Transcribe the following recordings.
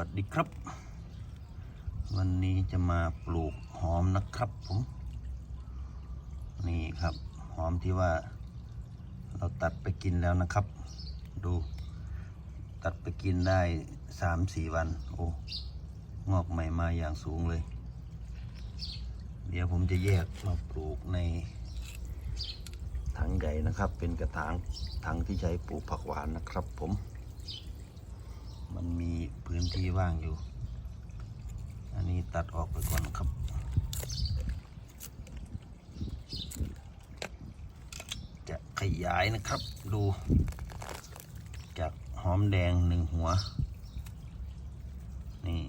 วัสดีครับ วันนี้จะมาปลูกหอมนะครับผมนี่ครับ หอมที่ว่า เราตัดไปกินแล้วนะครับ ดู ตัดไปกินได้สามสี่วัน โอ้งอกใหม่มาอย่างสูงเลย เดี๋ยวผมจะแยกมาปลูกในถังใหญ่นะครับ เป็นกระถางถังที่ใช้ปลูกผักหวานนะครับผม ว่างอยู่ อันนี้ตัดออกไปก่อนครับจะขยายนะครับดู จากหอมแดงหนึ่งหัว นี่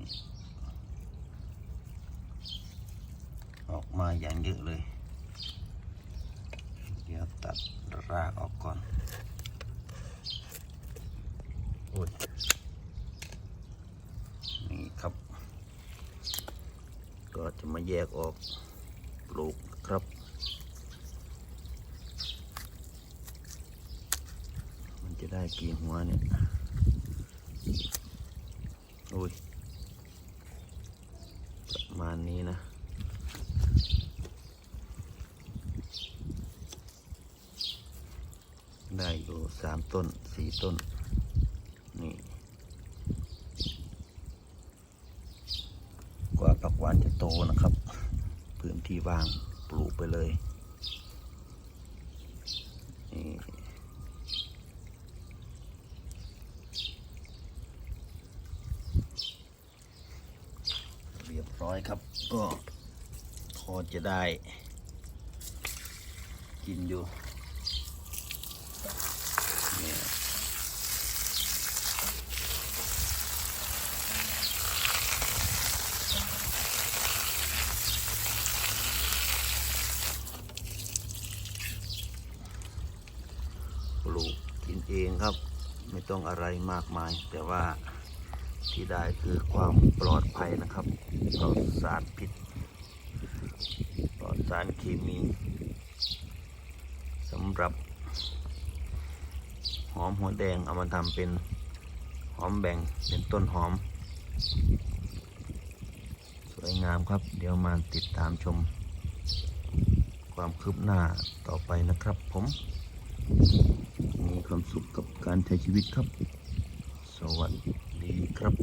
ออกมาอย่างเยอะเลย เดี๋ยวตัดรากออกก่อนโอ้ย นี่ครับ ก็ จะมาแยกออกปลูกครับ มันจะได้กี่หัวเนี่ยโอ้ยประมาณนี้นะได้อยู่สามต้นสี่ต้น กว่า ผักหวานจะโตนะครับ พื้นที่ว่างปลูกไปเลยนี่เรียบร้อยครับ ก็พอจะได้กินอยู่ ปลูกกินเองครับ ไม่ต้องอะไรมากมาย แต่ว่าที่ได้คือความปลอดภัยนะครับปลอดสารพิษปลอดสารเคมีสำหรับ หอมหัวแดงเอามาทำเป็นหอมแบ่งเป็นต้นหอม สวยงามครับ เดี๋ยวมาติดตามชม ความคืบหน้าต่อไปนะครับผม ความสุขกับการใช้ชีวิตครับ สวัสดีครับ